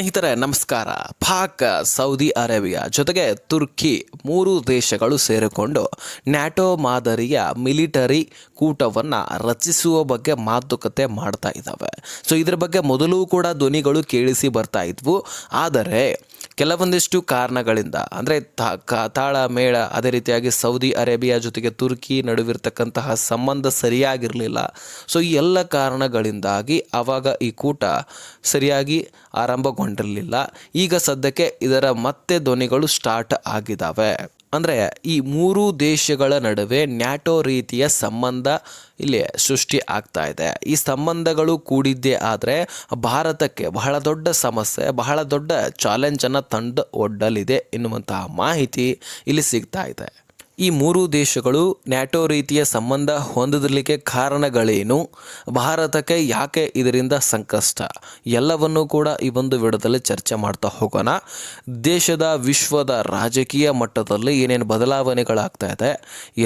ಸ್ನೇಹಿತರೆ, ನಮಸ್ಕಾರ. Pak, Saudi Arabia ಜೊತೆಗೆ ತುರ್ಕಿ ಮೂರು ದೇಶಗಳು ಸೇರಿಕೊಂಡು ನ್ಯಾಟೋ ಮಾದರಿಯ ಮಿಲಿಟರಿ ಕೂಟವನ್ನು ರಚಿಸುವ ಬಗ್ಗೆ ಮಾತುಕತೆ ಮಾಡ್ತಾ ಇದ್ದಾವೆ. ಸೊ ಇದ್ರ ಬಗ್ಗೆ ಮೊದಲು ಕೂಡ ಧ್ವನಿಗಳು ಕೇಳಿಸಿ ಬರ್ತಾ ಇದ್ವು. ಆದರೆ ಕೆಲವೊಂದಿಷ್ಟು ಕಾರಣಗಳಿಂದ, ಅಂದರೆ ತಾಳ, ಮೇಳ, ಅದೇ ರೀತಿಯಾಗಿ ಸೌದಿ ಅರೇಬಿಯಾ ಜೊತೆಗೆ ತುರ್ಕಿ ನಡುವಿರ್ತಕ್ಕಂತಹ ಸಂಬಂಧ ಸರಿಯಾಗಿರಲಿಲ್ಲ. ಸೊ ಈ ಎಲ್ಲ ಕಾರಣಗಳಿಂದಾಗಿ ಆವಾಗ ಈ ಕೂಟ ಸರಿಯಾಗಿ ಆರಂಭಗೊಂಡಿರಲಿಲ್ಲ. ಈಗ ಸದ್ಯಕ್ಕೆ ಇದರ ಮತ್ತೆ ಧ್ವನಿಗಳು ಸ್ಟಾರ್ಟ್ ಆಗಿದ್ದಾವೆ ಅಂದರೆ ಈ ಮೂರು ದೇಶಗಳ ನಡುವೆ ನ್ಯಾಟೋ ರೀತಿಯ ಸಂಬಂಧ ಇಲ್ಲಿ ಸೃಷ್ಟಿ ಆಗ್ತಾ ಇದೆ. ಈ ಸಂಬಂಧಗಳು ಕೂಡಿದ್ದೇ ಆದರೆ ಭಾರತಕ್ಕೆ ಬಹಳ ದೊಡ್ಡ ಸಮಸ್ಯೆ, ಬಹಳ ದೊಡ್ಡ ಚಾಲೆಂಜನ್ನು ತಂದು ಒಡ್ಡಲಿದೆ ಎನ್ನುವಂತಹ ಮಾಹಿತಿ ಇಲ್ಲಿ ಸಿಗ್ತಾ ಇದೆ. ಈ ಮೂರು ದೇಶಗಳು ನ್ಯಾಟೋ ರೀತಿಯ ಸಂಬಂಧ ಹೊಂದಲಿಕ್ಕೆ ಕಾರಣಗಳೇನು? ಭಾರತಕ್ಕೆ ಯಾಕೆ ಇದರಿಂದ ಸಂಕಷ್ಟ? ಎಲ್ಲವನ್ನೂ ಕೂಡ ಈ ಒಂದು ವಿಡದಲ್ಲಿ ಚರ್ಚೆ ಮಾಡ್ತಾ ಹೋಗೋಣ. ದೇಶದ ವಿಶ್ವದ ರಾಜಕೀಯ ಮಟ್ಟದಲ್ಲಿ ಏನೇನು ಬದಲಾವಣೆಗಳಾಗ್ತಾ ಇದೆ,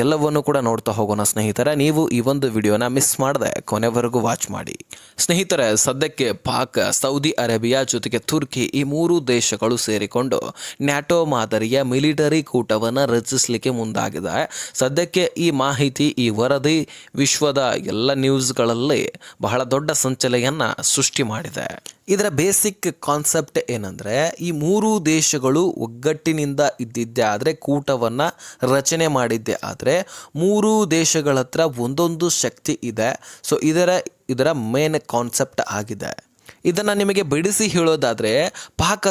ಎಲ್ಲವನ್ನು ಕೂಡ ನೋಡ್ತಾ ಹೋಗೋಣ ಸ್ನೇಹಿತರೆ. ನೀವು ಈ ಒಂದು ವಿಡಿಯೋನ ಮಿಸ್ ಮಾಡದೆ ಕೊನೆವರೆಗೂ ವಾಚ್ ಮಾಡಿ. ಸ್ನೇಹಿತರೆ, ಸದ್ಯಕ್ಕೆ ಪಾಕ್, ಸೌದಿ ಅರೇಬಿಯಾ ಜೊತೆಗೆ ತುರ್ಕಿ ಈ ಮೂರು ದೇಶಗಳು ಸೇರಿಕೊಂಡು ನ್ಯಾಟೋ ಮಾದರಿಯ ಮಿಲಿಟರಿ ಕೂಟವನ್ನು ರಚಿಸಲಿಕ್ಕೆ ಮುಂದಾಗಿದೆ ಸದ್ಯಕ್ಕೆ ಈ ಮಾಹಿತಿ, ಈ ವರದಿ ವಿಶ್ವದ ಎಲ್ಲ ನ್ಯೂಸ್ಗಳಲ್ಲಿ ಬಹಳ ದೊಡ್ಡ ಸಂಚಲೆಯನ್ನು ಸೃಷ್ಟಿ ಮಾಡಿದೆ. ಇದರ ಬೇಸಿಕ್ ಕಾನ್ಸೆಪ್ಟ್ ಏನಂದರೆ, ಈ ಮೂರು ದೇಶಗಳು ಒಗ್ಗಟ್ಟಿನಿಂದ ಇದ್ದಿದ್ದೇ ಆದರೆ, ಕೂಟವನ್ನು ರಚನೆ ಮಾಡಿದ್ದೆ ಆದರೆ, ಮೂರು ದೇಶಗಳ ಹತ್ರ ಒಂದೊಂದು ಶಕ್ತಿ ಇದೆ. ಸೊ ಇದರ ಇದರ ಮೇನ್ ಕಾನ್ಸೆಪ್ಟ್ ಆಗಿದೆ. ಇದನ್ನು ನಿಮಗೆ ಬಿಡಿಸಿ ಹೇಳೋದಾದರೆ ಪಾಕ್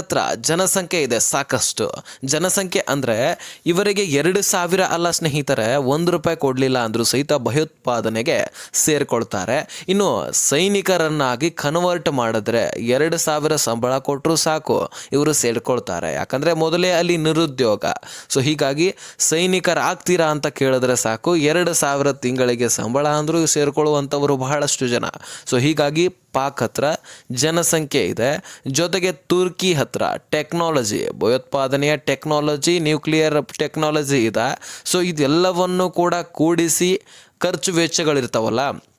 ಜನಸಂಖ್ಯೆ ಇದೆ ಸಾಕಷ್ಟು. ಜನಸಂಖ್ಯೆ ಅಂದರೆ ಇವರಿಗೆ ಎರಡು ಸಾವಿರ ಅಲ್ಲ ಸ್ನೇಹಿತರೆ, ಒಂದು ರೂಪಾಯಿ ಕೊಡಲಿಲ್ಲ ಅಂದರೂ ಸಹಿತ ಭಯೋತ್ಪಾದನೆಗೆ ಸೇರಿಕೊಳ್ತಾರೆ. ಇನ್ನು ಸೈನಿಕರನ್ನಾಗಿ ಕನ್ವರ್ಟ್ ಮಾಡಿದ್ರೆ ಎರಡು ಸಾವಿರ ಸಂಬಳ ಕೊಟ್ಟರು ಸಾಕು, ಇವರು ಸೇರಿಕೊಳ್ತಾರೆ. ಯಾಕಂದರೆ ಮೊದಲೇ ಅಲ್ಲಿ ನಿರುದ್ಯೋಗ. ಸೊ ಹೀಗಾಗಿ ಸೈನಿಕರಾಗ್ತೀರಾ ಅಂತ ಕೇಳಿದ್ರೆ ಸಾಕು, ಎರಡು ಸಾವಿರ ತಿಂಗಳಿಗೆ ಸಂಬಳ ಅಂದರೂ ಸೇರಿಕೊಳ್ಳುವಂಥವರು ಬಹಳಷ್ಟು ಜನ. ಸೊ ಹೀಗಾಗಿ ಪಾಕ್ ಹತ್ರ ಜನಸಂಖ್ಯೆ ಇದೆ. ಜೊತೆಗೆ ತುರ್ಕಿ ಹತ್ರ ಟೆಕ್ನಾಲಜಿ, ಭಯೋತ್ಪಾದನೆಯ ಟೆಕ್ನಾಲಜಿ, ನ್ಯೂಕ್ಲಿಯರ್ ಟೆಕ್ನಾಲಜಿ ಇದೆ. ಸೊ ಇದೆಲ್ಲವನ್ನು ಕೂಡ ಕೂಡಿಸಿ ಖರ್ಚು ವೆಚ್ಚಗಳಿರ್ತಾವಲ್ಲ.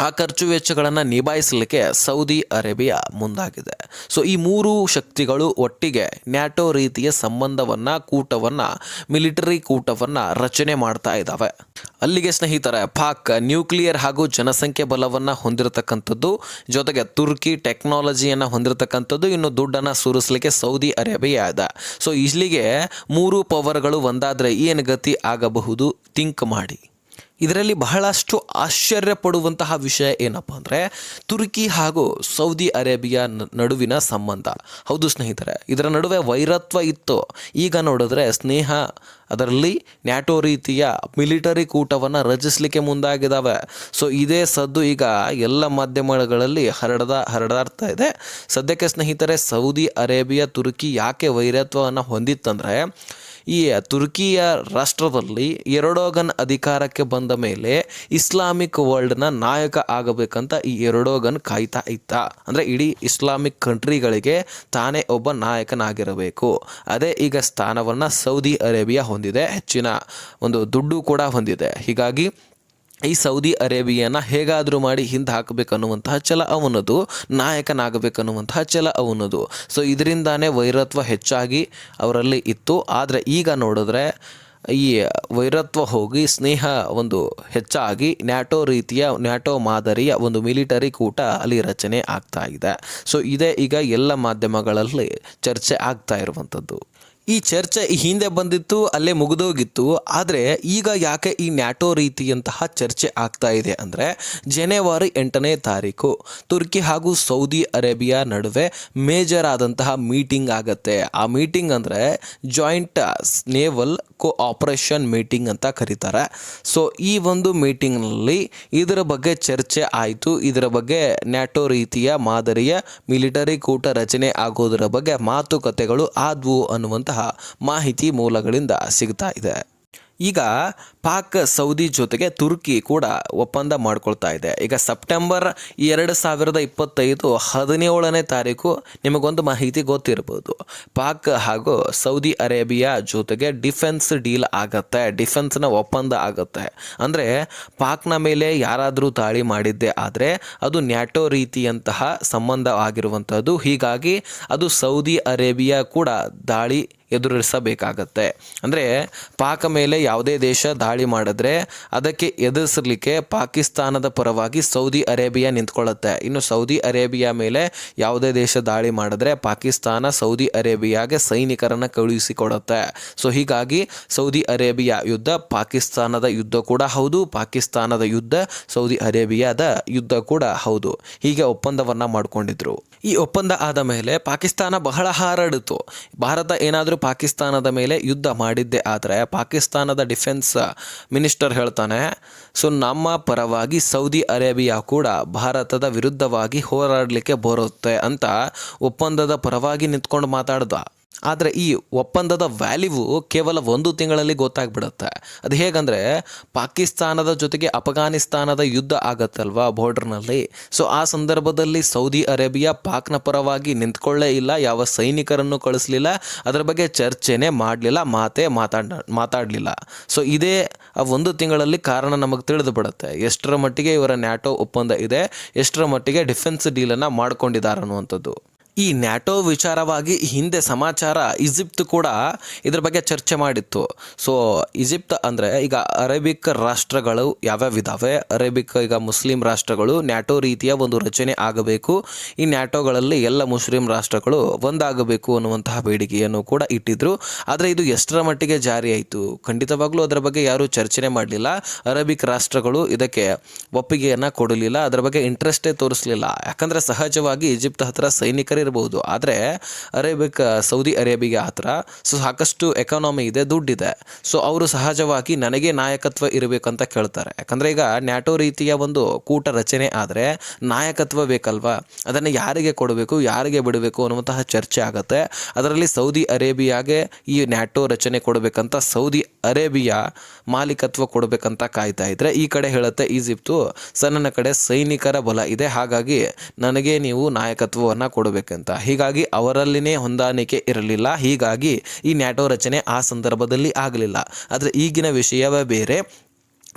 ಆ ಖರ್ಚು ವೆಚ್ಚಗಳನ್ನು ನಿಭಾಯಿಸಲಿಕ್ಕೆ ಸೌದಿ ಅರೇಬಿಯಾ ಮುಂದಾಗಿದೆ. ಸೊ ಈ ಮೂರು ಶಕ್ತಿಗಳು ಒಟ್ಟಿಗೆ ನ್ಯಾಟೋ ರೀತಿಯ ಸಂಬಂಧವನ್ನು, ಕೂಟವನ್ನು, ಮಿಲಿಟರಿ ಕೂಟವನ್ನು ರಚನೆ ಮಾಡ್ತಾ ಇದ್ದಾವೆ ಅಲ್ಲಿಗೆ ಸ್ನೇಹಿತರೆ, ಪಾಕ್ ನ್ಯೂಕ್ಲಿಯರ್ ಹಾಗೂ ಜನಸಂಖ್ಯೆ ಬಲವನ್ನು ಹೊಂದಿರತಕ್ಕಂಥದ್ದು, ಜೊತೆಗೆ ತುರ್ಕಿ ಟೆಕ್ನಾಲಜಿಯನ್ನು ಹೊಂದಿರತಕ್ಕಂಥದ್ದು ಇನ್ನು ದುಡ್ಡನ್ನು ಸುರಿಸಲಿಕ್ಕೆ ಸೌದಿ ಅರೇಬಿಯಾ ಇದೆ. ಸೊ ಇಲ್ಲಿಗೆ ಮೂರು ಪವರ್ಗಳು ಒಂದಾದರೆ ಏನು ಗತಿ ಆಗಬಹುದು? ಥಿಂಕ್ ಮಾಡಿ. ಇದರಲ್ಲಿ ಬಹಳಷ್ಟು ಆಶ್ಚರ್ಯ ಪಡುವಂತಹ ವಿಷಯ ಏನಪ್ಪ ಅಂದರೆ ತುರ್ಕಿ ಹಾಗೂ ಸೌದಿ ಅರೇಬಿಯಾ ನಡುವಿನ ಸಂಬಂಧ. ಹೌದು ಸ್ನೇಹಿತರೆ, ಇದರ ನಡುವೆ ವೈರತ್ವ ಇತ್ತು. ಈಗ ನೋಡಿದ್ರೆ ಸ್ನೇಹ, ಅದರಲ್ಲಿ ನ್ಯಾಟೋ ರೀತಿಯ ಮಿಲಿಟರಿ ಕೂಟವನ್ನು ರಚಿಸಲಿಕ್ಕೆ ಮುಂದಾಗಿದ್ದಾವೆ ಸೊ, ಇದೇ ಸದ್ದು ಈಗ ಎಲ್ಲ ಮಾಧ್ಯಮಗಳಲ್ಲಿ ಹರಡದ, ಹರಡಾಡ್ತಾ ಇದೆ. ಸದ್ಯಕ್ಕೆ ಸ್ನೇಹಿತರೆ, ಸೌದಿ ಅರೇಬಿಯಾ, ತುರ್ಕಿ ಯಾಕೆ ವೈರತ್ವವನ್ನು ಹೊಂದಿತ್ತಂದರೆ ಈ ತುರ್ಕಿಯ ರಾಷ್ಟ್ರದಲ್ಲಿ ಎರಡೋಗನ್ ಅಧಿಕಾರಕ್ಕೆ ಬಂದ ಮೇಲೆ ಇಸ್ಲಾಮಿಕ್ ವರ್ಲ್ಡ್ನ ನಾಯಕ ಆಗಬೇಕಂತ ಈ ಎರಡೋಗನ್ ಕಾಯ್ತಾ ಇತ್ತ ಅಂದರೆ ಇಡೀ ಇಸ್ಲಾಮಿಕ್ ಕಂಟ್ರಿಗಳಿಗೆ ತಾನೇ ಒಬ್ಬ ನಾಯಕನಾಗಿರಬೇಕು. ಅದೇ ಈಗ ಸ್ಥಾನವನ್ನು ಸೌದಿ ಅರೇಬಿಯಾ ಹೊಂದಿದೆ, ಹೆಚ್ಚಿನ ಒಂದು ದುಡ್ಡು ಕೂಡ ಹೊಂದಿದೆ. ಹೀಗಾಗಿ ಈ ಸೌದಿ ಅರೇಬಿಯಾನ ಹೇಗಾದರೂ ಮಾಡಿ ಹಿಂದೆ ಹಾಕಬೇಕನ್ನುವಂತಹ ಛಲ ಅವನದು, ನಾಯಕನಾಗಬೇಕನ್ನುವಂತಹ ಛಲ ಅವನದು. ಸೊ ಇದರಿಂದಾನೇ ವೈರತ್ವ ಹೆಚ್ಚಾಗಿ ಅವರಲ್ಲಿ ಇತ್ತು. ಆದರೆ ಈಗ ನೋಡಿದ್ರೆ ಈ ವೈರತ್ವ ಹೋಗಿ ಸ್ನೇಹ ಒಂದು ಹೆಚ್ಚಾಗಿ ನ್ಯಾಟೋ ರೀತಿಯ, ನ್ಯಾಟೋ ಮಾದರಿಯ ಒಂದು ಮಿಲಿಟರಿ ಕೂಟ ಅಲ್ಲಿ ರಚನೆ ಆಗ್ತಾ ಇದೆ. ಸೊ ಇದೇ ಈಗ ಎಲ್ಲ ಮಾಧ್ಯಮಗಳಲ್ಲಿ ಚರ್ಚೆ ಆಗ್ತಾ ಇರುವಂಥದ್ದು. ಈ ಚರ್ಚೆ ಹಿಂದೆ ಬಂದಿತ್ತು, ಅಲ್ಲೇ ಮುಗಿದೋಗಿತ್ತು. ಆದರೆ ಈಗ ಯಾಕೆ ಈ ನ್ಯಾಟೋ ರೀತಿಯಂತಹ ಚರ್ಚೆ ಆಗ್ತಾ ಇದೆ ಅಂದರೆ ಜನವರಿ ಎಂಟನೇ ತಾರೀಕು, ತುರ್ಕಿ ಹಾಗೂ ಸೌದಿ ಅರೇಬಿಯಾ ನಡುವೆ ಮೇಜರ್ ಆದಂತಹ ಮೀಟಿಂಗ್ ಆಗತ್ತೆ. ಆ ಮೀಟಿಂಗ್ ಅಂದರೆ ಜಾಯಿಂಟ್ ನೇವಲ್ ಕೋಆಪರೇಷನ್ ಮೀಟಿಂಗ್ ಅಂತ ಕರೀತಾರೆ. ಸೊ ಈ ಒಂದು ಮೀಟಿಂಗ್ನಲ್ಲಿ ಇದರ ಬಗ್ಗೆ ಚರ್ಚೆ ಆಯಿತು. ಇದರ ಬಗ್ಗೆ ನ್ಯಾಟೋ ರೀತಿಯ ಮಾದರಿಯ ಮಿಲಿಟರಿ ಕೂಟ ರಚನೆ ಆಗೋದರ ಬಗ್ಗೆ ಮಾತುಕತೆಗಳು ಆದವು ಅನ್ನುವಂತಹ ಮಾಹಿತಿ ಮೂಲಗಳಿಂದ ಸಿಗ್ತಾ ಇದೆ. ಈಗ ಪಾಕ್, ಸೌದಿ ಜೊತೆಗೆ ತುರ್ಕಿ ಕೂಡ ಒಪ್ಪಂದ ಮಾಡ್ಕೊಳ್ತಾ ಇದೆ. ಈಗ ಸೆಪ್ಟೆಂಬರ್ ಎರಡು ಸಾವಿರದ ಇಪ್ಪತ್ತೈದು ಹದಿನೇಳನೇ ತಾರೀಕು ನಿಮಗೊಂದು ಮಾಹಿತಿ ಗೊತ್ತಿರ್ಬೋದು ಪಾಕ್ ಹಾಗೂ ಸೌದಿ ಅರೇಬಿಯಾ ಜೊತೆಗೆ ಡಿಫೆನ್ಸ್ ಡೀಲ್ ಆಗತ್ತೆ, ಡಿಫೆನ್ಸ್ನ ಒಪ್ಪಂದ ಆಗುತ್ತೆ. ಅಂದರೆ ಪಾಕ್ನ ಮೇಲೆ ಯಾರಾದರೂ ದಾಳಿ ಮಾಡಿದ್ದೆ ಆದರೆ ಅದು ನ್ಯಾಟೋ ರೀತಿಯಂತಹ ಸಂಬಂಧ ಆಗಿರುವಂಥದ್ದು ಹೀಗಾಗಿ ಅದು ಸೌದಿ ಅರೇಬಿಯಾ ಕೂಡ ದಾಳಿ ಎದುರಿಸಬೇಕಾಗತ್ತೆ. ಅಂದರೆ ಪಾಕ ಮೇಲೆ ಯಾವುದೇ ದೇಶ ದಾಳಿ ಮಾಡಿದ್ರೆ ಅದಕ್ಕೆ ಎದುರಿಸಲಿಕ್ಕೆ ಪಾಕಿಸ್ತಾನದ ಪರವಾಗಿ ಸೌದಿ ಅರೇಬಿಯಾ ನಿಂತ್ಕೊಳ್ಳುತ್ತೆ. ಇನ್ನು ಸೌದಿ ಅರೇಬಿಯಾ ಮೇಲೆ ಯಾವುದೇ ದೇಶ ದಾಳಿ ಮಾಡಿದ್ರೆ ಪಾಕಿಸ್ತಾನ ಸೌದಿ ಅರೇಬಿಯಾಗೆ ಸೈನಿಕರನ್ನು ಕಳುಹಿಸಿಕೊಡುತ್ತೆ. ಸೊ ಹೀಗಾಗಿ ಸೌದಿ ಅರೇಬಿಯಾ ಯುದ್ಧ ಪಾಕಿಸ್ತಾನದ ಯುದ್ಧ ಕೂಡ ಹೌದು, ಪಾಕಿಸ್ತಾನದ ಯುದ್ಧ ಸೌದಿ ಅರೇಬಿಯಾದ ಯುದ್ಧ ಕೂಡ ಹೌದು. ಹೀಗೆ ಒಪ್ಪಂದವನ್ನು ಮಾಡಿಕೊಂಡಿದ್ರು. ಈ ಒಪ್ಪಂದ ಆದ ಮೇಲೆ ಪಾಕಿಸ್ತಾನ ಬಹಳ ಹಾರಾಡಿತು. ಭಾರತ ಏನಾದರೂ ಪಾಕಿಸ್ತಾನದ ಮೇಲೆ ಯುದ್ಧ ಮಾಡಿದ್ದೆ ಆದರೆ ಪಾಕಿಸ್ತಾನದ ಡಿಫೆನ್ಸ್ ಮಿನಿಸ್ಟರ್ ಹೇಳ್ತಾನೆ, ಸೊ ನಮ್ಮ ಪರವಾಗಿ ಸೌದಿ ಅರೇಬಿಯಾ ಕೂಡ ಭಾರತದ ವಿರುದ್ಧವಾಗಿ ಹೋರಾಡಲಿಕ್ಕೆ ಬರುತ್ತೆ ಅಂತ ಒಪ್ಪಂದದ ಪರವಾಗಿ ನಿಂತ್ಕೊಂಡು ಮಾತಾಡ್ದ. ಆದರೆ ಈ ಒಪ್ಪಂದದ ವ್ಯಾಲ್ಯೂ ಕೇವಲ ಒಂದು ತಿಂಗಳಲ್ಲಿ ಗೊತ್ತಾಗ್ಬಿಡುತ್ತೆ. ಅದು ಹೇಗಂದರೆ ಪಾಕಿಸ್ತಾನದ ಜೊತೆಗೆ ಅಫಘಾನಿಸ್ತಾನದ ಯುದ್ಧ ಆಗತ್ತಲ್ವಾ ಬಾರ್ಡರ್ನಲ್ಲಿ ಸೊ ಆ ಸಂದರ್ಭದಲ್ಲಿ ಸೌದಿ ಅರೇಬಿಯಾ ಪಾಕ್ನ ಪರವಾಗಿ ನಿಂತ್ಕೊಳ್ಳೇ ಇಲ್ಲ, ಯಾವ ಸೈನಿಕರನ್ನು ಕಳಿಸ್ಲಿಲ್ಲ, ಅದರ ಬಗ್ಗೆ ಚರ್ಚೆನೇ ಮಾಡಲಿಲ್ಲ, ಮಾತೇ ಮಾತಾಡ ಮಾತಾಡಲಿಲ್ಲ. ಸೊ ಇದೇ ಆ ಒಂದು ತಿಂಗಳಲ್ಲಿ ಕಾರಣ ನಮಗೆ ತಿಳಿದು ಬಿಡುತ್ತೆ ಎಷ್ಟರ ಮಟ್ಟಿಗೆ ಇವರ ನ್ಯಾಟೋ ಒಪ್ಪಂದ ಇದೆ, ಎಷ್ಟರ ಮಟ್ಟಿಗೆ ಡಿಫೆನ್ಸ್ ಡೀಲನ್ನು ಮಾಡ್ಕೊಂಡಿದ್ದಾರೆ ಅನ್ನುವಂಥದ್ದು. ಈ ನ್ಯಾಟೋ ವಿಚಾರವಾಗಿ ಹಿಂದೆ ಸಮಾಚಾರ ಈಜಿಪ್ಟ್ ಕೂಡ ಇದ್ರ ಬಗ್ಗೆ ಚರ್ಚೆ ಮಾಡಿತ್ತು. ಸೊ ಈಜಿಪ್ಟ್ ಅಂದರೆ ಈಗ ಅರೇಬಿಕ್ ರಾಷ್ಟ್ರಗಳು ಯಾವ್ಯಾವ ಇದಾವೆ? ಅರೇಬಿಕ್, ಈಗ ಮುಸ್ಲಿಂ ರಾಷ್ಟ್ರಗಳು ನ್ಯಾಟೋ ರೀತಿಯ ಒಂದು ರಚನೆ ಆಗಬೇಕು. ಈ ನ್ಯಾಟೋಗಳಲ್ಲಿ ಎಲ್ಲ ಮುಸ್ಲಿಂ ರಾಷ್ಟ್ರಗಳು ಒಂದಾಗಬೇಕು ಅನ್ನುವಂತಹ ಬೇಡಿಕೆಯನ್ನು ಕೂಡ ಇಟ್ಟಿದ್ರು. ಆದರೆ ಇದು ಎಷ್ಟರ ಮಟ್ಟಿಗೆ ಜಾರಿಯಾಯಿತು ಖಂಡಿತವಾಗ್ಲೂ ಅದರ ಬಗ್ಗೆ ಯಾರೂ ಚರ್ಚನೆ ಮಾಡಲಿಲ್ಲ. ಅರೇಬಿಕ್ ರಾಷ್ಟ್ರಗಳು ಇದಕ್ಕೆ ಒಪ್ಪಿಗೆಯನ್ನು ಕೊಡಲಿಲ್ಲ. ಅದರ ಬಗ್ಗೆ ಇಂಟ್ರೆಸ್ಟೇ ತೋರಿಸಲಿಲ್ಲ. ಯಾಕಂದರೆ ಸಹಜವಾಗಿ ಈಜಿಪ್ಟ್ ಹತ್ರ ಸೈನಿಕರು ಇರಬಹುದು ಆದರೆ ಅರೇಬಿಕ್ ಸೌದಿ ಅರೇಬಿಯಾ ಹತ್ರ ಸೊ ಸಾಕಷ್ಟು ಎಕಾನಮಿ ಇದೆ, ದುಡ್ಡಿದೆ. ಸೊ ಅವರು ಸಹಜವಾಗಿ ನನಗೆ ನಾಯಕತ್ವ ಇರಬೇಕಂತ ಕೇಳ್ತಾರೆ. ಯಾಕಂದರೆ ಈಗ ನ್ಯಾಟೋ ರೀತಿಯ ಒಂದು ಕೂಟ ರಚನೆ ಆದರೆ ನಾಯಕತ್ವ ಬೇಕಲ್ವಾ? ಅದನ್ನು ಯಾರಿಗೆ ಕೊಡಬೇಕು, ಯಾರಿಗೆ ಬಿಡಬೇಕು ಅನ್ನುವಂತಹ ಚರ್ಚೆ ಆಗುತ್ತೆ. ಅದರಲ್ಲಿ ಸೌದಿ ಅರೇಬಿಯಾಗೆ ಈ ನ್ಯಾಟೋ ರಚನೆ ಕೊಡಬೇಕಂತ ಸೌದಿ ಅರೇಬಿಯಾ ಮಾಲೀಕತ್ವ ಕೊಡಬೇಕಂತ ಕಾಯ್ತಾ ಇದ್ರೆ ಈ ಕಡೆ ಹೇಳುತ್ತೆ ಈಜಿಪ್ತು ಸರ್ ನನ್ನ ಕಡೆ ಸೈನಿಕರ ಬಲ ಇದೆ, ಹಾಗಾಗಿ ನನಗೆ ನೀವು ನಾಯಕತ್ವವನ್ನು ಕೊಡಬೇಕಂತ. ಹೀಗಾಗಿ ಅವರಲ್ಲಿನೇ ಹೊಂದಾಣಿಕೆ ಇರಲಿಲ್ಲ, ಹೀಗಾಗಿ ಈ ನ್ಯಾಟೋ ರಚನೆ ಆ ಸಂದರ್ಭದಲ್ಲಿ ಆಗಲಿಲ್ಲ. ಆದರೆ ಈಗಿನ ವಿಷಯವೇ ಬೇರೆ.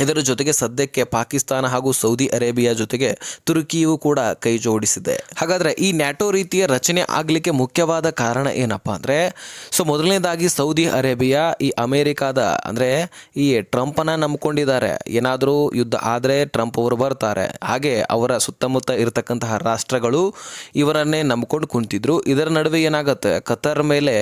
ಇದರ ಜೊತೆಗೆ ಸದ್ಯಕ್ಕೆ ಪಾಕಿಸ್ತಾನ ಹಾಗೂ ಸೌದಿ ಅರೇಬಿಯಾ ಜೊತೆಗೆ ತುರ್ಕಿಯೂ ಕೂಡ ಕೈ ಜೋಡಿಸಿದೆ. ಹಾಗಾದರೆ ಈ ನ್ಯಾಟೋ ರೀತಿಯ ರಚನೆ ಆಗಲಿಕ್ಕೆ ಮುಖ್ಯವಾದ ಕಾರಣ ಏನಪ್ಪ ಅಂದರೆ, ಸೊ ಮೊದಲನೇದಾಗಿ ಸೌದಿ ಅರೇಬಿಯಾ, ಈ ಅಮೇರಿಕಾದ ಅಂದರೆ ಈ ಟ್ರಂಪನ್ನು ನಂಬ್ಕೊಂಡಿದ್ದಾರೆ. ಏನಾದರೂ ಯುದ್ಧ ಆದರೆ ಟ್ರಂಪ್ ಅವರು ಬರ್ತಾರೆ. ಹಾಗೆ ಅವರ ಸುತ್ತಮುತ್ತ ಇರತಕ್ಕಂತಹ ರಾಷ್ಟ್ರಗಳು ಇವರನ್ನೇ ನಂಬ್ಕೊಂಡು ಕುಂತಿದ್ರು. ಇದರ ನಡುವೆ ಏನಾಗುತ್ತೆ ಕತರ್ ಮೇಲೆ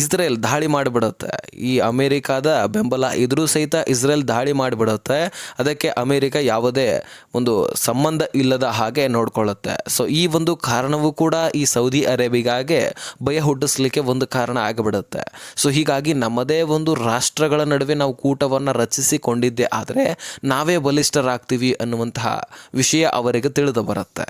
ಇಸ್ರೇಲ್ ದಾಳಿ ಮಾಡಿಬಿಡುತ್ತೆ. ಈ ಅಮೇರಿಕಾದ ಬೆಂಬಲ ಇದ್ರೂ ಸಹಿತ ಇಸ್ರೇಲ್ ದಾಳಿ ಮಾಡಿಬಿಡುತ್ತೆ ಅದಕ್ಕೆ ಅಮೇರಿಕ ಯಾವುದೇ ಒಂದು ಸಂಬಂಧ ಇಲ್ಲದ ಹಾಗೆ ನೋಡ್ಕೊಳ್ಳುತ್ತೆ. ಸೊ ಈ ಒಂದು ಕಾರಣವೂ ಕೂಡ ಈ ಸೌದಿ ಅರೇಬಿಗಾಗೆ ಭಯ ಹುಟ್ಟಿಸ್ಲಿಕ್ಕೆ ಒಂದು ಕಾರಣ ಆಗಿಬಿಡುತ್ತೆ. ಸೊ ಹೀಗಾಗಿ ನಮ್ಮದೇ ಒಂದು ರಾಷ್ಟ್ರಗಳ ನಡುವೆ ನಾವು ಕೂಟವನ್ನು ರಚಿಸಿಕೊಂಡಿದ್ದೆ ಆದರೆ ನಾವೇ ಬಲಿಷ್ಠರಾಗ್ತೀವಿ ಅನ್ನುವಂತಹ ವಿಷಯ ಅವರಿಗೆ ತಿಳಿದು ಬರುತ್ತೆ.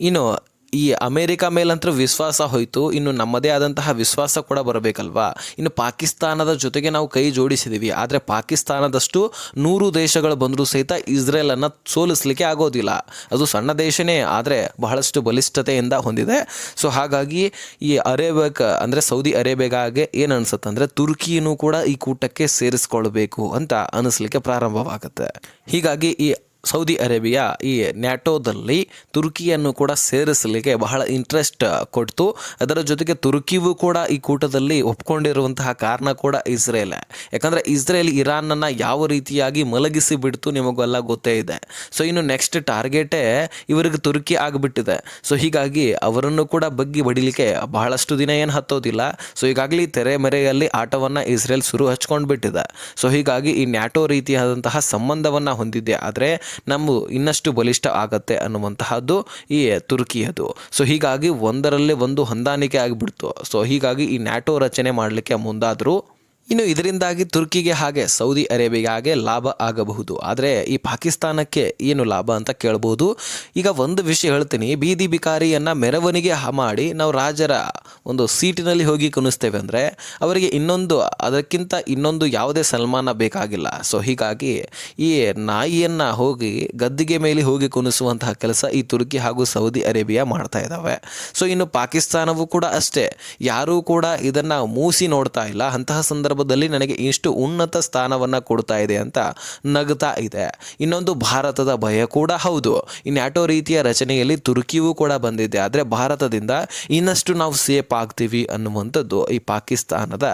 ಇನ್ನು ಈ ಅಮೇರಿಕಾ ಮೇಲಂತೂ ವಿಶ್ವಾಸ ಹೋಯಿತು. ಇನ್ನು ನಮ್ಮದೇ ಆದಂತಹ ವಿಶ್ವಾಸ ಕೂಡ ಬರಬೇಕಲ್ವಾ? ಇನ್ನು ಪಾಕಿಸ್ತಾನದ ಜೊತೆಗೆ ನಾವು ಕೈ ಜೋಡಿಸಿದ್ದೀವಿ ಆದರೆ ಪಾಕಿಸ್ತಾನದಷ್ಟು ನೂರು ದೇಶಗಳು ಬಂದರೂ ಸಹಿತ ಇಸ್ರೇಲನ್ನು ಸೋಲಿಸಲಿಕ್ಕೆ ಆಗೋದಿಲ್ಲ. ಅದು ಸಣ್ಣ ದೇಶನೇ, ಆದರೆ ಬಹಳಷ್ಟು ಬಲಿಷ್ಠತೆಯಿಂದ ಹೊಂದಿದೆ. ಸೊ ಹಾಗಾಗಿ ಈ ಅರೇಬಕ್ ಅಂದರೆ ಸೌದಿ ಅರೇಬಿಯಾಗೆ ಏನು ಅನ್ಸುತ್ತೆ ಅಂದರೆ ತುರ್ಕಿನೂ ಕೂಡ ಈ ಕೂಟಕ್ಕೆ ಸೇರಿಸ್ಕೊಳ್ಬೇಕು ಅಂತ ಅನಿಸ್ಲಿಕ್ಕೆ ಪ್ರಾರಂಭವಾಗುತ್ತೆ. ಹೀಗಾಗಿ ಈ ಸೌದಿ ಅರೇಬಿಯಾ ಈ ನ್ಯಾಟೋದಲ್ಲಿ ತುರ್ಕಿಯನ್ನು ಕೂಡ ಸೇರಿಸಲಿಕ್ಕೆ ಬಹಳ ಇಂಟ್ರೆಸ್ಟ್ ಕೊಡ್ತು. ಅದರ ಜೊತೆಗೆ ತುರ್ಕಿಯೂ ಕೂಡ ಈ ಕೂಟದಲ್ಲಿ ಒಪ್ಕೊಂಡಿರುವಂತಹ ಕಾರಣ ಕೂಡ ಇಸ್ರೇಲ್. ಯಾಕಂದರೆ ಇಸ್ರೇಲ್ ಇರಾನನ್ನು ಯಾವ ರೀತಿಯಾಗಿ ಮಲಗಿಸಿ ಬಿಡ್ತು ನಿಮಗೆಲ್ಲ ಗೊತ್ತೇ ಇದೆ. ಸೊ ಇನ್ನು ನೆಕ್ಸ್ಟ್ ಟಾರ್ಗೆಟೇ ಇವರಿಗೆ ತುರ್ಕಿ ಆಗಿಬಿಟ್ಟಿದೆ. ಸೊ ಹೀಗಾಗಿ ಅವರನ್ನು ಕೂಡ ಬಗ್ಗಿ ಬಡಿಲಿಕ್ಕೆ ಬಹಳಷ್ಟು ದಿನ ಏನು ಹತ್ತೋದಿಲ್ಲ. ಸೊ ಈಗಾಗಲೇ ತೆರೆಮರೆಯಲ್ಲಿ ಆಟವನ್ನು ಇಸ್ರೇಲ್ ಶುರು ಹಚ್ಕೊಂಡು ಬಿಟ್ಟಿದೆ ಸೊ ಹೀಗಾಗಿ ಈ ನ್ಯಾಟೋ ರೀತಿಯಾದಂತಹ ಸಂಬಂಧವನ್ನು ಹೊಂದಿದೆ. ಆದರೆ ನಮ್ಮ ಇನ್ನಷ್ಟು ಬಲಿಷ್ಠ ಆಗತ್ತೆ ಅನ್ನುವಂತಹದ್ದು ಈ ತುರ್ಕಿಯದು. ಸೊ ಹೀಗಾಗಿ ಒಂದರಲ್ಲೇ ಒಂದು ಹೊಂದಾಣಿಕೆ ಆಗಿಬಿಡ್ತು. ಸೊ ಹೀಗಾಗಿ ಈ ನ್ಯಾಟೋ ರಚನೆ ಮಾಡಲಿಕ್ಕೆ ಮುಂದಾದರೂ ಇನ್ನು ಇದರಿಂದಾಗಿ ತುರ್ಕಿಗೆ ಹಾಗೆ ಸೌದಿ ಅರೇಬಿಯಾಗೆ ಲಾಭ ಆಗಬಹುದು. ಆದರೆ ಈ ಪಾಕಿಸ್ತಾನಕ್ಕೆ ಏನು ಲಾಭ ಅಂತ ಕೇಳಬಹುದು ಈಗ ಒಂದು ವಿಷಯ ಹೇಳ್ತೀನಿ. ಬೀದಿ ಬಿಕಾರಿಯನ್ನು ಮೆರವಣಿಗೆ ಮಾಡಿ ನಾವು ರಾಜರ ಒಂದು ಸೀಟಿನಲ್ಲಿ ಹೋಗಿ ಕುಣಿಸ್ತೇವೆ ಅಂದರೆ ಅವರಿಗೆ ಇನ್ನೊಂದು, ಅದಕ್ಕಿಂತ ಇನ್ನೊಂದು ಯಾವುದೇ ಸನ್ಮಾನ ಬೇಕಾಗಿಲ್ಲ. ಸೊ ಹೀಗಾಗಿ ಈ ನಾಯಿಯನ್ನು ಹೋಗಿ ಗದ್ದಿಗೆ ಮೇಲೆ ಹೋಗಿ ಕುಣಿಸುವಂತಹ ಕೆಲಸ ಈ ತುರ್ಕಿ ಹಾಗೂ ಸೌದಿ ಅರೇಬಿಯಾ ಮಾಡ್ತಾ ಇದ್ದಾವೆ ಸೊ ಇನ್ನು ಪಾಕಿಸ್ತಾನವು ಕೂಡ ಅಷ್ಟೇ. ಯಾರೂ ಕೂಡ ಇದನ್ನು ಮೂಸಿ ನೋಡ್ತಾ ಇಲ್ಲ. ಅಂತಹ ಸಂದರ್ಭದಲ್ಲಿ ನನಗೆ ಇಷ್ಟು ಉನ್ನತ ಸ್ಥಾನವನ್ನು ಕೊಡ್ತಾ ಇದೆ ಅಂತ ನಗ್ತಾ ಇದೆ. ಇನ್ನೊಂದು ಭಾರತದ ಭಯ ಕೂಡ ಹೌದು. ಈ ನ್ಯಾಟೋ ರೀತಿಯ ರಚನೆಯಲ್ಲಿ ತುರ್ಕಿಯೂ ಕೂಡ ಬಂದಿದೆ. ಆದರೆ ಭಾರತದಿಂದ ಇನ್ನಷ್ಟು ನಾವು ಸೇಫ್ ಆಗ್ತೀವಿ ಅನ್ನುವಂಥದ್ದು ಈ ಪಾಕಿಸ್ತಾನದ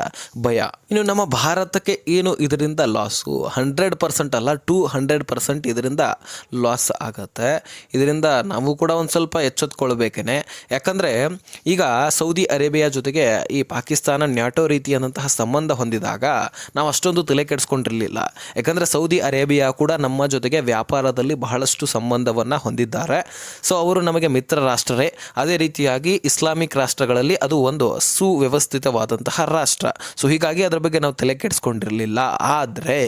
ಭಯ. ಇನ್ನು ನಮ್ಮ ಭಾರತಕ್ಕೆ ಏನು ಇದರಿಂದ ಲಾಸು ಹಂಡ್ರೆಡ್ ಪರ್ಸೆಂಟ್ ಅಲ್ಲ ಟೂ ಹಂಡ್ರೆಡ್ ಪರ್ಸೆಂಟ್ ಇದರಿಂದ ಲಾಸ್ ಆಗುತ್ತೆ. ಇದರಿಂದ ನಾವು ಕೂಡ ಒಂದು ಸ್ವಲ್ಪ ಎಚ್ಚೆತ್ಕೊಳ್ಬೇಕೇನೆ. ಯಾಕಂದರೆ ಈಗ ಸೌದಿ ಅರೇಬಿಯಾ ಜೊತೆಗೆ ಈ ಪಾಕಿಸ್ತಾನ ನ್ಯಾಟೋ ರೀತಿಯಾದಂತಹ ಸಂಬಂಧ ಹೊಂದಿದಾಗ ನಾವು ಅಷ್ಟೊಂದು ತಲೆ ಕೆಡಿಸ್ಕೊಂಡಿರಲಿಲ್ಲ. ಯಾಕಂದರೆ ಸೌದಿ ಅರೇಬಿಯಾ ಕೂಡ ನಮ್ಮ ಜೊತೆಗೆ ವ್ಯಾಪಾರದಲ್ಲಿ ಬಹಳಷ್ಟು ಸಂಬಂಧವನ್ನು ಹೊಂದಿದ್ದಾರೆ. ಸೊ ಅವರು ನಮಗೆ ಮಿತ್ರ ರಾಷ್ಟ್ರರೇ. ಅದೇ ರೀತಿಯಾಗಿ ಇಸ್ಲಾಮಿಕ್ ರಾಷ್ಟ್ರಗಳಲ್ಲಿ ಅದು ಒಂದು ಸುವ್ಯವಸ್ಥಿತವಾದಂತಹ ರಾಷ್ಟ್ರ. ಸೊ ಹೀಗಾಗಿ ಅದರ ಬಗ್ಗೆ ನಾವು ತಲೆ ಕೆಡಿಸ್ಕೊಂಡಿರಲಿಲ್ಲ. ಆದರೆ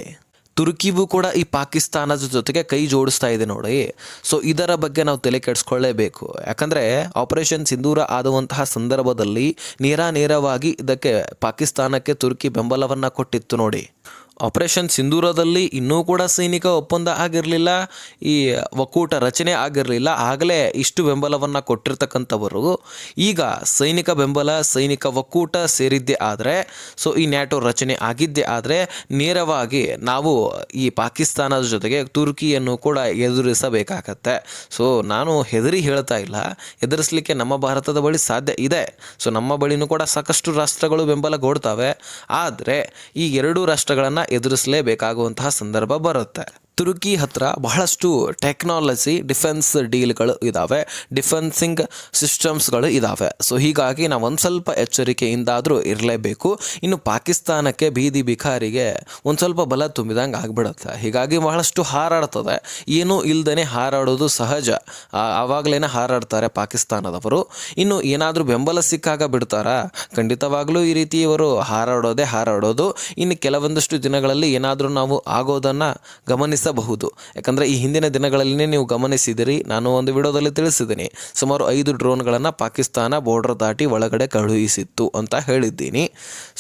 ತುರ್ಕಿಗೂ ಕೂಡ ಈ ಪಾಕಿಸ್ತಾನದ ಜೊತೆಗೆ ಕೈ ಜೋಡಿಸ್ತಾ ಇದೆ ನೋಡಿ. ಸೊ ಇದರ ಬಗ್ಗೆ ನಾವು ತಲೆ ಕೆಡಿಸ್ಕೊಳ್ಳೇಬೇಕು. ಯಾಕಂದರೆ ಆಪರೇಷನ್ ಸಿಂಧೂರ ಆದುವಂತಹ ಸಂದರ್ಭದಲ್ಲಿ ನೇರ ನೇರವಾಗಿ ಇದಕ್ಕೆ ಪಾಕಿಸ್ತಾನಕ್ಕೆ ತುರ್ಕಿ ಬೆಂಬಲವನ್ನು ಕೊಟ್ಟಿತ್ತು ನೋಡಿ. ಆಪರೇಷನ್ ಸಿಂಧೂರದಲ್ಲಿ ಇನ್ನೂ ಕೂಡ ಸೈನಿಕ ಒಪ್ಪಂದ ಆಗಿರಲಿಲ್ಲ. ಈ ಒಕ್ಕೂಟ ರಚನೆ ಆಗಿರಲಿಲ್ಲ. ಆಗಲೇ ಇಷ್ಟು ಬೆಂಬಲವನ್ನು ಕೊಟ್ಟಿರ್ತಕ್ಕಂಥವರು. ಈಗ ಸೈನಿಕ ಬೆಂಬಲ, ಸೈನಿಕ ಒಕ್ಕೂಟ ಸೇರಿದ್ದೇ ಆದರೆ, ಸೊ ಈ ನ್ಯಾಟೋ ರಚನೆ ಆಗಿದ್ದೇ ಆದರೆ, ನೇರವಾಗಿ ನಾವು ಈ ಪಾಕಿಸ್ತಾನದ ಜೊತೆಗೆ ತುರ್ಕಿಯನ್ನು ಕೂಡ ಎದುರಿಸಬೇಕಾಗತ್ತೆ. ಸೊ ನಾನು ಹೆದರಿ ಹೇಳ್ತಾ ಇಲ್ಲ. ಎದುರಿಸಲಿಕ್ಕೆ ನಮ್ಮ ಭಾರತದ ಬಳಿ ಸಾಧ್ಯ ಇದೆ. ಸೊ ನಮ್ಮ ಬಳಿನೂ ಕೂಡ ಸಾಕಷ್ಟು ರಾಷ್ಟ್ರಗಳು ಬೆಂಬಲ ಕೊಡ್ತವೆ ಆದರೆ ಈ ಎರಡೂ ರಾಷ್ಟ್ರಗಳನ್ನು ಎದುರಿಸಲೇಬೇಕಾಗುವಂತಹ ಸಂದರ್ಭ ಬರುತ್ತೆ. ತುರ್ಕಿ ಹತ್ರ ಬಹಳಷ್ಟು ಟೆಕ್ನಾಲಜಿ ಡಿಫೆನ್ಸ್ ಡೀಲ್ಗಳು ಇದ್ದಾವೆ ಡಿಫೆನ್ಸಿಂಗ್ ಸಿಸ್ಟಮ್ಸ್ಗಳು ಇದ್ದಾವೆ ಸೊ ಹೀಗಾಗಿ ನಾವು ಒಂದು ಸ್ವಲ್ಪ ಎಚ್ಚರಿಕೆಯಿಂದಾದರೂ ಇರಲೇಬೇಕು. ಇನ್ನು ಪಾಕಿಸ್ತಾನಕ್ಕೆ ಬೀದಿ ಬಿಖಾರಿಗೆ ಒಂದು ಸ್ವಲ್ಪ ಬಲ ತುಂಬಿದಂಗೆ ಆಗಿಬಿಡುತ್ತೆ. ಹೀಗಾಗಿ ಬಹಳಷ್ಟು ಹಾರಾಡ್ತದೆ. ಏನೂ ಇಲ್ಲದೇ ಹಾರಾಡೋದು ಸಹಜ. ಆವಾಗಲೇ ಹಾರಾಡ್ತಾರೆ ಪಾಕಿಸ್ತಾನದವರು. ಇನ್ನು ಏನಾದರೂ ಬೆಂಬಲ ಸಿಕ್ಕಾಗ ಬಿಡ್ತಾರಾ? ಖಂಡಿತವಾಗಲೂ ಈ ರೀತಿ ಇವರು ಹಾರಾಡೋದೇ ಹಾರಾಡೋದು. ಇನ್ನು ಕೆಲವೊಂದಷ್ಟು ದಿನಗಳಲ್ಲಿ ಏನಾದರೂ ನಾವು ಆಗೋದನ್ನು ಗಮನಿಸಬಹುದು ಯಾಕಂದರೆ ಈ ಹಿಂದಿನ ದಿನಗಳಲ್ಲಿನೇ ನೀವು ಗಮನಿಸಿದಿರಿ, ನಾನು ಒಂದು ವಿಡಿಯೋದಲ್ಲಿ ತಿಳಿಸಿದ್ದೀನಿ. ಸುಮಾರು ಐದು ಡ್ರೋನ್ಗಳನ್ನು ಪಾಕಿಸ್ತಾನ ಬಾರ್ಡರ್ ದಾಟಿ ಒಳಗಡೆ ಕಳುಹಿಸಿತ್ತು ಅಂತ ಹೇಳಿದ್ದೀನಿ.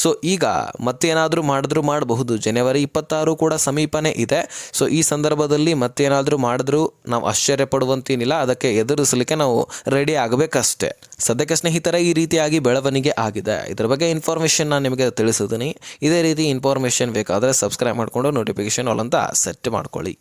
ಸೊ ಈಗ ಮತ್ತೇನಾದರೂ ಮಾಡಿದ್ರೂ ಮಾಡಬಹುದು. ಜನವರಿ ಇಪ್ಪತ್ತಾರು ಕೂಡ ಸಮೀಪನೇ ಇದೆ. ಸೊ ಈ ಸಂದರ್ಭದಲ್ಲಿ ಮತ್ತೇನಾದರೂ ಮಾಡಿದ್ರೂ ನಾವು ಆಶ್ಚರ್ಯ ಪಡುವಂತೇನಿಲ್ಲ. ಅದಕ್ಕೆ ಎದುರಿಸಲಿಕ್ಕೆ ನಾವು ರೆಡಿ ಆಗಬೇಕಷ್ಟೇ. ಸದ್ಯಕ್ಕೆ ಸ್ನೇಹಿತರೆ, ಈ ರೀತಿಯಾಗಿ ಬೆಳವಣಿಗೆ ಆಗಿದೆ. ಇದರ ಬಗ್ಗೆ ಇನ್ಫಾರ್ಮೇಷನ್ ನಾನು ನಿಮಗೆ ತಿಳಿಸಿದ್ದೀನಿ. ಇದೇ ರೀತಿ ಇನ್ಫಾರ್ಮೇಷನ್ ಬೇಕಾದರೆ ಸಬ್ಸ್ಕ್ರೈಬ್ ಮಾಡಿಕೊಂಡು ನೋಟಿಫಿಕೇಶನ್ ಆಲ್ ಅಂತ ಸೆಟ್ ಮಾಡ್ಕೊಳ್ಳಿ. கொலை